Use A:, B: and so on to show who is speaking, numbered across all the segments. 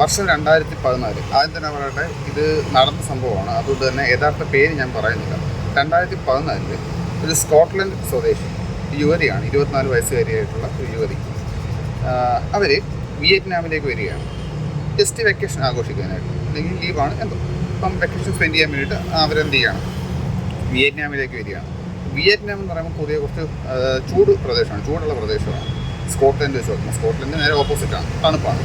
A: വർഷം രണ്ടായിരത്തി പതിനാല് ആദ്യം തന്നെ പറയട്ടെ ഇത് നടന്ന സംഭവമാണ്. അതുകൊണ്ട് തന്നെ യഥാർത്ഥ പേര് ഞാൻ പറയുന്നില്ല. രണ്ടായിരത്തി പതിനാലിൽ ഒരു സ്കോട്ട്ലൻഡ് സ്വദേശി യുവതിയാണ് ഇരുപത്തിനാല് വയസ്സുകാരിയായിട്ടുള്ള ഒരു യുവതി. അവർ വിയറ്റ്നാമിലേക്ക് വരികയാണ്. ജസ്റ്റ് വെക്കേഷൻ ആഘോഷിക്കാനായിട്ട് അല്ലെങ്കിൽ ലീവാണ് എന്തോ. അപ്പം വെക്കേഷൻ സ്പെൻഡ് ചെയ്യാൻ വേണ്ടിയിട്ട് അവരെന്ത് ചെയ്യണം? വിയറ്റ്നാമിലേക്ക് വരികയാണ്. വിയറ്റ്നാം എന്ന് പറയുമ്പോൾ പുതിയ കുറച്ച് ചൂട് പ്രദേശമാണ് ചൂടുള്ള പ്രദേശമാണ്. സ്കോട്ട്ലൻഡ് വെച്ച് നോക്കുമ്പോൾ സ്കോട്ട്ലൻഡ് നേരെ ഓപ്പോസിറ്റാണ് തണുപ്പാണ്.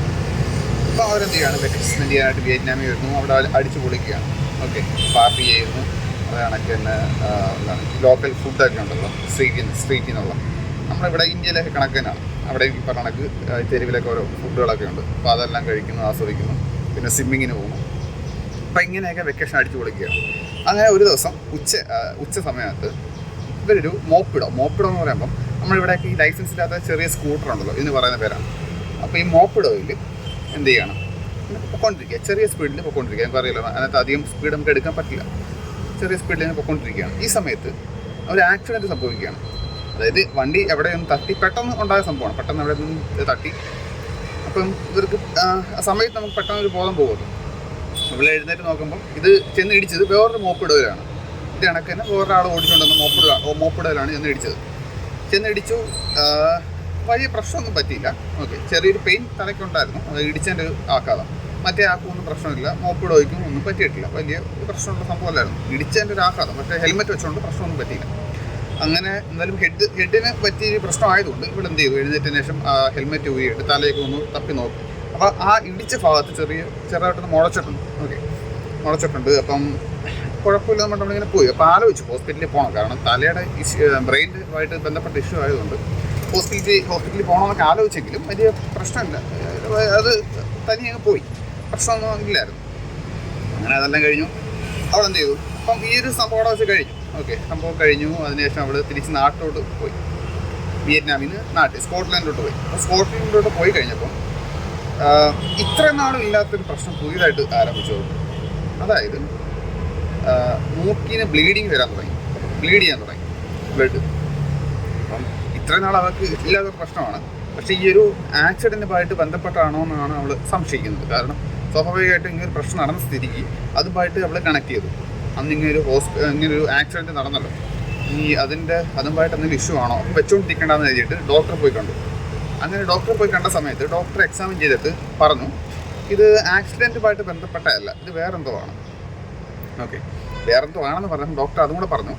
A: അപ്പോൾ അവരെന്ത് ചെയ്യാണ് വെക്കേഷൻ ചെയ്യാനായിട്ട് വിയറ്റ്നാമിൽ വരുന്നു അവിടെ അടി- അടിച്ചു പൊളിക്കുകയാണ്. ഓക്കെ പാർട്ടി ചെയ്യുന്നു അതാണൊക്കെ തന്നെ എന്താണ് ലോക്കൽ ഫുഡൊക്കെ ഉണ്ടല്ലോ. സ്ട്രീറ്റിൽ സ്ട്രീറ്റിൽ നിന്നുള്ള നമ്മളിവിടെ ഇന്ത്യയിലൊക്കെ കണക്ക് തന്നെയാണ്. അവിടെ ഈ പറഞ്ഞ കണക്ക് തെരുവിലൊക്കെ ഓരോ ഫുഡുകളൊക്കെ ഉണ്ട്. അപ്പോൾ അതെല്ലാം കഴിക്കുന്നു ആസ്വദിക്കുന്നു. പിന്നെ സ്വിമ്മിങ്ങിന് പോകുന്നു. അപ്പം ഇങ്ങനെയൊക്കെ വെക്കേഷൻ അടിച്ചു പൊളിക്കുകയാണ്. അങ്ങനെ ഒരു ദിവസം ഉച്ച ഉച്ച സമയത്ത് ഇവരൊരു മോപ്പിടോ മോപ്പിടോ എന്ന് പറയുമ്പം നമ്മളിവിടെയൊക്കെ ഈ ലൈസൻസ് ഇല്ലാത്ത ചെറിയ സ്കൂട്ടർ ഉണ്ടല്ലോ. എന്ന് പറയുന്ന പേരാണ്. അപ്പോൾ ഈ മോപ്പിടോയിൽ എന്ത് ചെയ്യണം? പൊക്കോണ്ടിരിക്കുക. ചെറിയ സ്പീഡിൽ പൊക്കോണ്ടിരിക്കുക. നമുക്ക് അറിയില്ല അതിനകത്ത് അധികം സ്പീഡ് നമുക്ക് എടുക്കാൻ പറ്റില്ല. ചെറിയ സ്പീഡിൽ ഇങ്ങനെ പൊക്കോണ്ടിരിക്കുകയാണ്. ഈ സമയത്ത് ഒരു ആക്സിഡന്റ് സംഭവിക്കുകയാണ്. അതായത് വണ്ടി എവിടെയൊന്നും തട്ടി പെട്ടെന്ന് ഉണ്ടായ സംഭവമാണ്. പെട്ടെന്ന് എവിടെ നിന്ന് തട്ടി. അപ്പം ഇവർക്ക് ആ സമയത്ത് നമുക്ക് പെട്ടെന്ന് ഒരു ബോധം പോകുമല്ലോ ഇവിടെ എഴുന്നേറ്റ് നോക്കുമ്പോൾ ഇത് ചെന്ന് ഇടിച്ചത് വേറൊരു മോപ്പിടുകയിലാണ് ഇത് കണക്ക് തന്നെ വേറൊരാൾ ഓടിച്ചുകൊണ്ടുവന്ന മോപ്പിടുക മോപ്പിടലാണ് ചെന്ന് ഇടിച്ചത്. ചെന്ന് ഇടിച്ചു ആ, വലിയ പ്രശ്നമൊന്നും പറ്റിയില്ല. ഓക്കെ ചെറിയൊരു പെയിൻ തലയ്ക്കുണ്ടായിരുന്നു. അത് ഇടിച്ചതിന്റെ ആഘാതം. മറ്റേ ആൾക്കൊന്നും പ്രശ്നമില്ല. മോപ്പിടോയ്ക്കും ഒന്നും പറ്റിയിട്ടില്ല. വലിയ പ്രശ്നമുള്ള സംഭവമല്ലായിരുന്നു. ഇടിച്ചതിന്റെ ഒരു ആഘാതം. പക്ഷേ ഹെൽമെറ്റ് വെച്ചുകൊണ്ട് പ്രശ്നമൊന്നും പറ്റിയില്ല. അങ്ങനെ എന്തായാലും ഹെഡ് ഹെഡിന് പറ്റിയ പ്രശ്നമായതുകൊണ്ട് ഇവിടെ എന്ത് ചെയ്തു? എഴുന്നേറ്റതിന് ശേഷം ഹെൽമെറ്റ് ഊരിയിട്ട് തലയൊക്കെ ഒന്ന് തപ്പി നോക്കും. അപ്പോൾ ആ ഇടിച്ച ഭാഗത്ത് ചെറിയ ചെറുതായിട്ടൊന്ന് മുളച്ചിട്ടുണ്ട്. ഓക്കെ മുളച്ചിട്ടുണ്ട്. അപ്പം കുഴപ്പമില്ല നമ്മൾ നമ്മളിങ്ങനെ പോയി. അപ്പോൾ ആലോചിച്ചു ഹോസ്പിറ്റലിൽ പോകണം. കാരണം തലയുടെ ഇഷ്യൂ ബ്രെയിനുമായിട്ട് ബന്ധപ്പെട്ട ഇഷ്യൂ ആയതുകൊണ്ട് ഹോസ്പിറ്റലിൽ ഹോസ്പിറ്റലിൽ പോകണമെന്നൊക്കെ ആലോചിച്ചെങ്കിലും വലിയ പ്രശ്നമില്ല. അത് തനി അങ്ങ് പോയി. പ്രശ്നമൊന്നും ഇല്ലായിരുന്നു അങ്ങനെ അതെല്ലാം കഴിഞ്ഞു. അവിടെ എന്ത് ചെയ്തു അപ്പം ഈ ഒരു സംഭവം അവിടെ വെച്ച് കഴിഞ്ഞു. ഓക്കെ സംഭവം കഴിഞ്ഞു. അതിനുശേഷം അവൾ തിരിച്ച് നാട്ടിലോട്ട് പോയി. വിയറ്റ്നാമിൽ നിന്ന് നാട്ടിൽ സ്കോട്ട്ലാൻഡിലോട്ട് പോയി. അപ്പോൾ സ്കോട്ട്ലാൻഡിലോട്ട് പോയി കഴിഞ്ഞപ്പോൾ ഇത്ര നാളും ഇല്ലാത്തൊരു പ്രശ്നം പുതിയതായിട്ട് ആരംഭിച്ചു. അതായത് മൂക്കിന് ബ്ലീഡിങ് വരാൻ തുടങ്ങി. ബ്ലീഡ് ചെയ്യാൻ തുടങ്ങി. ബ്ലഡ്. ഇത്രയും നാൾ അവർക്ക് ഇല്ലാത്ത പ്രശ്നമാണ്. പക്ഷെ ഈ ഒരു ആക്സിഡന്റുമായിട്ട് ബന്ധപ്പെട്ടാണോ എന്നാണ് അവൾ സംശയിക്കുന്നത്. കാരണം സ്വാഭാവികമായിട്ടും ഇങ്ങനെ ഒരു പ്രശ്നം നടന്ന സ്ഥിതിക്ക് അതുമായിട്ട് അവൾ കണക്ട് ചെയ്തു. അന്ന് ഇങ്ങനെ ഒരു ഹോസ്പി ഇങ്ങനെ ഒരു ആക്സിഡന്റ് നടന്നല്ലോ. ഈ അതിന്റെ അതുമായിട്ട് എന്തെങ്കിലും ഇഷ്യൂ ആണോ? വെച്ചുകൊണ്ടിരിക്കേണ്ടതെന്ന് എഴുതിയിട്ട് ഡോക്ടറെ പോയി കണ്ടു. അങ്ങനെ ഡോക്ടറെ പോയി കണ്ട സമയത്ത് ഡോക്ടർ എക്സാമിൻ ചെയ്തിട്ട് പറഞ്ഞു ഇത് ആക്സിഡന്റുമായിട്ട് ബന്ധപ്പെട്ടതല്ല. ഇത് വേറെന്തോ ആണ്. ഓക്കെ വേറെന്തോ ആണെന്ന് പറഞ്ഞു ഡോക്ടർ അതും കൂടെ പറഞ്ഞു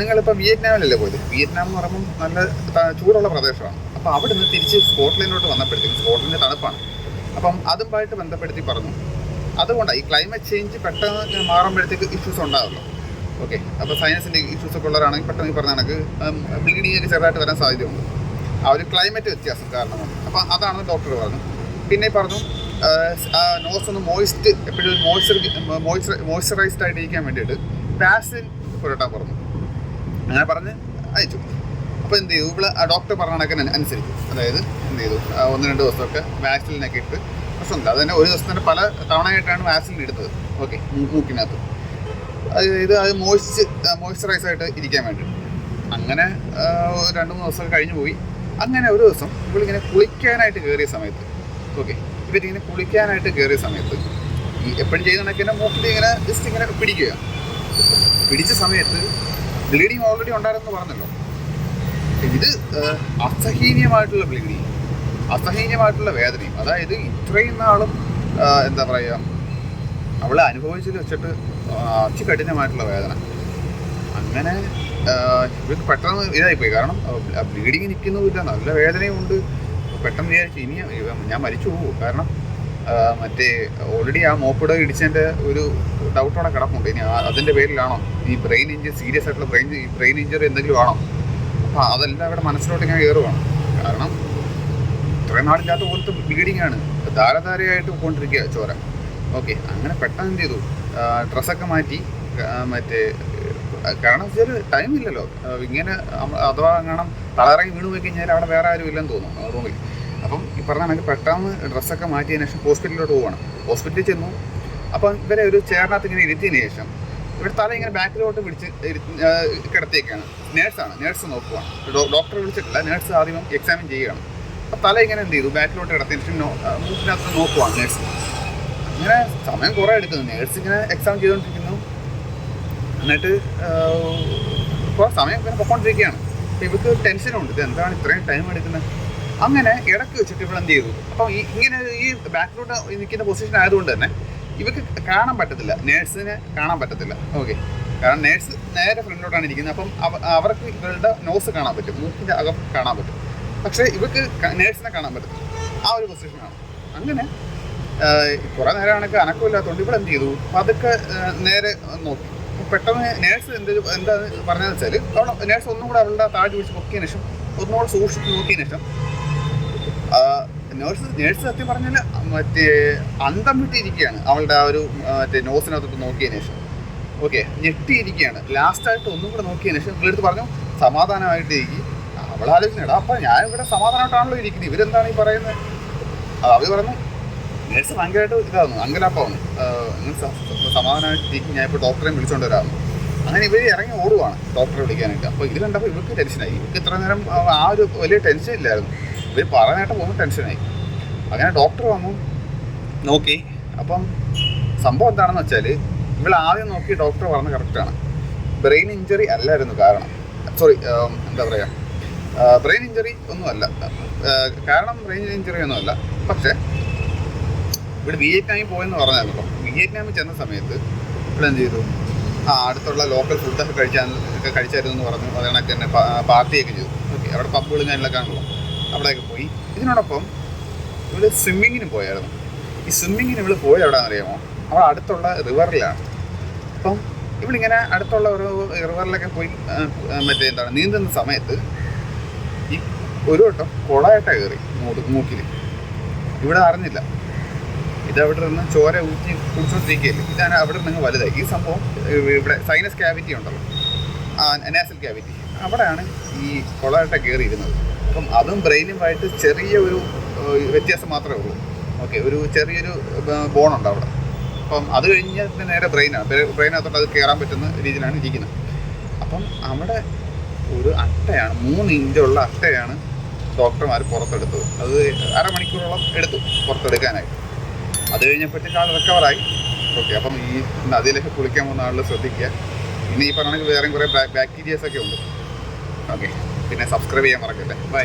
A: നിങ്ങളിപ്പോൾ വിയറ്റ്നാമിലല്ലേ പോയത്? വിയറ്റ്നാം എന്ന് പറയുമ്പോൾ നല്ല ചൂടുള്ള പ്രദേശമാണ്. അപ്പോൾ അവിടെ നിന്ന് തിരിച്ച് സ്കോട്ട്ലൻഡിലോട്ട് വന്നപ്പോഴത്തേക്കും സ്കോട്ട്ലൻഡ് തണുപ്പാണ്. അപ്പം അതുമായിട്ട് ബന്ധപ്പെടുത്തി പറഞ്ഞു. അതുകൊണ്ടാണ് ഈ ക്ലൈമറ്റ് ചേഞ്ച് പെട്ടെന്ന് മാറുമ്പോഴത്തേക്ക് ഇഷ്യൂസ് ഉണ്ടാകുമല്ലോ ഓക്കെ അപ്പോൾ സയൻസിന്റെ ഇഷ്യൂസ് ഒക്കെ ഉള്ളവരാണെങ്കിൽ പെട്ടെന്ന് ഈ പറഞ്ഞ കണക്ക് ബ്ലീഡിങ് ഒക്കെ ചെറുതായിട്ട് വരാൻ സാധ്യതയുണ്ട്. ആ ഒരു ക്ലൈമറ്റ് വ്യത്യാസം കാരണമാണ്. അപ്പോൾ അതാണ് ഡോക്ടർ പറഞ്ഞു പിന്നെ പറഞ്ഞു നോസ് ഒന്ന് മോയിസ്റ്റ് എപ്പോഴും മോയ്സ്ചർ മോയ്സ്ചറൈസ്ഡ് ആയിട്ട് ഇരിക്കാൻ വേണ്ടിയിട്ട് പാസിൻ പുരട്ടാൻ പറഞ്ഞു. അങ്ങനെ പറഞ്ഞ് അയച്ചു. അപ്പോൾ എന്ത് ചെയ്തു? ഇവിടെ ആ ഡോക്ടർ പറഞ്ഞ കണക്കിന് അനുസരിച്ചു. അതായത് എന്ത് ചെയ്തു? ഒന്ന് രണ്ട് ദിവസമൊക്കെ വാക്സിനൊക്കെ ഇട്ട് പ്രശ്നമില്ല. അത് തന്നെ ഒരു ദിവസത്തിന് പല തവണയായിട്ടാണ് വാക്സിൻ ഇടുന്നത്. ഓക്കെ മൂക്കിനകത്ത്. അത് ഇത് അത് മോയ്സ്റ്റ് മോയ്സ്ചറൈസ് ആയിട്ട് ഇരിക്കാൻ വേണ്ടി. അങ്ങനെ രണ്ട് മൂന്ന് ദിവസം കഴിഞ്ഞു പോയി. അങ്ങനെ ഒരു ദിവസം ഇവളിങ്ങനെ കുളിക്കാനായിട്ട് കയറിയ സമയത്ത് ഓക്കെ ഇവരിങ്ങനെ കുളിക്കാനായിട്ട് കയറിയ സമയത്ത് ഈ എപ്പോഴും ചെയ്യുന്ന കണക്ക് തന്നെ മൂക്കിൽ ഇങ്ങനെ ജസ്റ്റ് ഇങ്ങനെ പിടിക്കുക. പിടിച്ച സമയത്ത് ബ്ലീഡിങ് ഓൾറെഡി ഉണ്ടായിരുന്നു പറഞ്ഞല്ലോ. ഇത് അസഹീനീയമായിട്ടുള്ള ബ്ലീഡിങ്. അസഹീനീയമായിട്ടുള്ള വേദനയും. അതായത് ഇത്രയും നാളും എന്താ പറയുക അവളെ അനുഭവിച്ചതിൽ വെച്ചിട്ട് അതികഠിനമായിട്ടുള്ള വേദന. അങ്ങനെ ഇവർക്ക് പെട്ടെന്ന് ഇതായിപ്പോയി. കാരണം ബ്ലീഡിങ് നിൽക്കുന്നുമില്ല. നല്ല വേദനയുമുണ്ട് പെട്ടെന്ന് വിചാരിച്ചു ഇനി ഞാൻ മരിച്ചു പോകും. കാരണം മറ്റേ ഓൾറെഡി ആ മോപ്പിട ഇടിച്ചതിന്റെ ഒരു ഡൗട്ട് അവിടെ കിടപ്പുണ്ട്. ഇനി അതിന്റെ പേരിലാണോ? ഈ ബ്രെയിൻ ഇഞ്ചറി സീരിയസ് ആയിട്ടുള്ള ബ്രെയിൻ ബ്രെയിൻ ഇഞ്ചറി എന്തെങ്കിലും ആണോ? അപ്പോൾ അതെല്ലാം അവിടെ മനസ്സിലോട്ട് ഇങ്ങനെ കയറുവാണ്. കാരണം ഇത്രയും നാളില്ലാത്ത പോലത്തെ ബീഡിങ് ആണ്. ധാരധാരയായിട്ട് പോയിക്കൊണ്ടിരിക്കുക ചോര. ഓക്കെ അങ്ങനെ പെട്ടെന്ന് എന്ത് ചെയ്തു? ഡ്രസ്സൊക്കെ മാറ്റി മറ്റേ കാരണം വെച്ചാൽ ടൈം ഇല്ലല്ലോ. ഇങ്ങനെ അഥവാ കാണാം തളറങ്ങി വീണ് പോയി കഴിഞ്ഞാൽ അവിടെ വേറെ ആരും ഇല്ലെന്ന് തോന്നുന്നു റൂമിൽ. അപ്പം ഈ പറഞ്ഞ കണക്ക് പെട്ടെന്ന് ഡ്രസ്സൊക്കെ മാറ്റിയതിന് ശേഷം ഹോസ്പിറ്റലിലോട്ട് പോവാണ്. ഹോസ്പിറ്റലിൽ ചെന്നു. അപ്പം ഇവരെ ഒരു ചെയറിനകത്ത് ഇങ്ങനെ ഇരുത്തിയതിന് ശേഷം ഇവിടെ തല ഇങ്ങനെ ബാക്കിലോട്ട് പിടിച്ച് കിടത്തിയേക്കാണ്. നേഴ്സാണ് നേഴ്സ് നോക്കുവാണ് ഡോക്ടറെ വിളിച്ചിട്ടില്ല. നേഴ്സ് ആദ്യം എക്സാമിൻ ചെയ്യുകയാണ് അപ്പം തല ഇങ്ങനെ എന്ത് ചെയ്തു? ബാക്കിലോട്ട് കിടത്തിയിട്ട് ശേഷം മൂക്കിനകത്ത് നോക്കുവാണ് നേഴ്സ് അങ്ങനെ സമയം കുറേ എടുക്കുന്നു. നേഴ്സ് ഇങ്ങനെ എക്സാം ചെയ്തുകൊണ്ടിരിക്കുന്നു. എന്നിട്ട് ഇപ്പോൾ സമയം ഇങ്ങനെ പൊക്കോണ്ടിരിക്കുകയാണ് ഇവർക്ക് ടെൻഷനുണ്ട് ഇത് എന്താണ് ഇത്രയും ടൈം എടുക്കുന്നത്? അങ്ങനെ ഇടയ്ക്ക് വെച്ചിട്ട് ഇവിടെ എന്ത് ചെയ്തു? അപ്പം ഈ ഇങ്ങനെ ഈ ബാക്കിലോട്ട് നിൽക്കുന്ന പൊസിഷൻ ആയതുകൊണ്ട് തന്നെ ഇവർക്ക് കാണാൻ പറ്റത്തില്ല. നേഴ്സിനെ കാണാൻ പറ്റത്തില്ല. ഓക്കെ കാരണം നേഴ്സ് നേരെ ഫ്രണ്ടിലോട്ടാണ് ഇരിക്കുന്നത്. അപ്പം അവർക്ക് ഇവരുടെ നോസ് കാണാൻ പറ്റും. മൂക്കിന്റെ അകം കാണാൻ പറ്റും. പക്ഷേ ഇവർക്ക് നേഴ്സിനെ കാണാൻ പറ്റത്തില്ല. ആ ഒരു പൊസിഷനാണ് അങ്ങനെ കുറേ നേരം കണക്ക് അനക്കമില്ലാത്തതുകൊണ്ട് ഇവിടെ എന്ത് ചെയ്തു? അതൊക്കെ നേരെ നോക്കി. പെട്ടെന്ന് നേഴ്സ് എന്ത് എന്താ പറഞ്ഞതെന്ന് വെച്ചാൽ അവിടെ നേഴ്സ് ഒന്നും കൂടെ അവളുടെ താഴെ വിളിച്ച് നോക്കിയതിനു ശേഷം ഒന്നുകൂടെ സൂക്ഷിച്ച് നോക്കിയതിന് ശേഷം നേഴ്സ് നേഴ്സ് സത്യം പറഞ്ഞാൽ മറ്റേ അന്തം വിട്ടിരിക്കുകയാണ് അവളുടെ ആ ഒരു മറ്റേ നോസിനകത്തോട്ട് നോക്കിയതിന് ശേഷം. ഓക്കെ ഞെട്ടിയിരിക്കുകയാണ് ലാസ്റ്റായിട്ട് ഒന്നും കൂടെ നോക്കിയതിന് ശേഷം ഇവളെടുത്ത് പറഞ്ഞു സമാധാനമായിട്ട് ഇരിക്കും. അവൾ ആലോചിക്കണടാ അപ്പം ഞാൻ ഇവിടെ സമാധാനമായിട്ടാണല്ലോ ഇരിക്കുന്നത്. ഇവരെന്താണ് ഈ പറയുന്നത് അത് അവർ പറഞ്ഞു നേഴ്സ് ഭയങ്കരമായിട്ട് ഇതാകുന്നു അങ്കലാപ്പാവുന്നു. സമാധാനമായിട്ട് ഇരിക്കും. ഞാൻ ഇപ്പോൾ ഡോക്ടറെയും വിളിച്ചുകൊണ്ട് വരാമെന്ന് അങ്ങനെ ഇവർ ഇറങ്ങി ഓടുവാണ്. ഡോക്ടറെ വിളിക്കാനായിട്ട്. അപ്പോൾ ഇത് കണ്ടപ്പോൾ ഇവർക്ക് ടെൻഷനായി ഇവർക്ക് ഇത്ര നേരം ആ ഒരു വലിയ ടെൻഷൻ ഇല്ലായിരുന്നു. ഇവർ പറയാനായിട്ട് പോകുമ്പോൾ ടെൻഷനായി അങ്ങനെ ഡോക്ടർ വന്നു. നോക്കി. അപ്പം സംഭവം എന്താണെന്ന് വെച്ചാൽ ഇവൾ ആദ്യം നോക്കി ഡോക്ടർ പറഞ്ഞത് കറക്റ്റാണ് ബ്രെയിൻ ഇഞ്ചറി അല്ലായിരുന്നു കാരണം. സോറി എന്താ പറയുക ബ്രെയിൻ ഇഞ്ചറി ഒന്നുമല്ല കാരണം ബ്രെയിൻ ഇഞ്ചറി ഒന്നുമല്ല പക്ഷേ ഇവിടെ വിയറ്റ്നാമിൽ പോയെന്ന് പറഞ്ഞായിരുന്നു. വിയറ്റ്നാമിൽ ചെന്ന സമയത്ത് ഇവിടെ എന്ത് ചെയ്തു? ആ അടുത്തുള്ള ലോക്കൽ ഫുഡൊക്കെ കഴിച്ചാൽ കഴിച്ചായിരുന്നു എന്ന് പറഞ്ഞു. അത് കണക്ക് തന്നെ പാർട്ടിയൊക്കെ ചെയ്തു. ഓക്കെ അവിടെ പബ്ബുകളും ഞാനിലൊക്കെ ആണല്ലോ. അവിടെയൊക്കെ പോയി. ഇതിനോടൊപ്പം ഇവൾ സ്വിമ്മിങ്ങിന് പോയായിരുന്നു. ഈ സ്വിമ്മിങ്ങിന് ഇവൾ പോയി എവിടെയാണെന്ന് അറിയാമോ അവിടെ അടുത്തുള്ള റിവറിലാണ് അപ്പം ഇവളിങ്ങനെ അടുത്തുള്ള ഒരു റിവറിലൊക്കെ പോയി മറ്റേ എന്താണ് നീന്തുന്ന സമയത്ത് ഈ ഒരു വട്ടം കുളമായിട്ടാണ് കയറി മൂട് മൂക്കിൽ ഇവിടെ അറിഞ്ഞില്ല. ഇത് അവിടെ നിന്ന് ചോര ഊറ്റി കുടിച്ചോണ്ടിരിക്കുകയല്ലേ ഇതാണ് അവിടെ നിന്ന് വലുതായി. ഈ സംഭവം ഇവിടെ സൈനസ് ക്യാവിറ്റി ഉണ്ടല്ലോ. ആ നാസൽ ക്യാവിറ്റി അവിടെയാണ് ഈ കുളമായിട്ടാണ് കയറിയിരുന്നത്. അപ്പം അതും ബ്രെയിനുമായിട്ട് ചെറിയ ഒരു വ്യത്യാസം മാത്രമേ ഉള്ളൂ. ഓക്കെ ഒരു ചെറിയൊരു ബോണുണ്ട് അവിടെ. അപ്പം അത് കഴിഞ്ഞ് നേരെ ബ്രെയിനാണ് ബ്രെയിനകത്തോട്ട് അത് കയറാൻ പറ്റുന്ന രീതിയിലാണ് ഇരിക്കുന്നത്. അപ്പം അവിടെ ഒരു അട്ടയാണ് മൂന്ന് ഇഞ്ചുള്ള അട്ടയാണ് ഡോക്ടർമാർ പുറത്തെടുത്തത്. അത് അരമണിക്കൂറോളം എടുത്തു പുറത്തെടുക്കാനായിട്ട്. അത് കഴിഞ്ഞപ്പോഴത്തേക്ക് ആൾ റിക്കവറായി ഓക്കെ അപ്പം ഈ നദിയിലൊക്കെ കുളിക്കാൻ പോകുന്ന ആളുകൾ ശ്രദ്ധിക്കുക. ഇനി ഈ പറഞ്ഞ വേറെയും കുറേ ബാക്ടീരിയസ് ഒക്കെ ഉണ്ട്. ഓക്കെ. പിന്നെ സബ്സ്ക്രൈബ് ചെയ്യാൻ മറക്കല്ലേ. ബൈ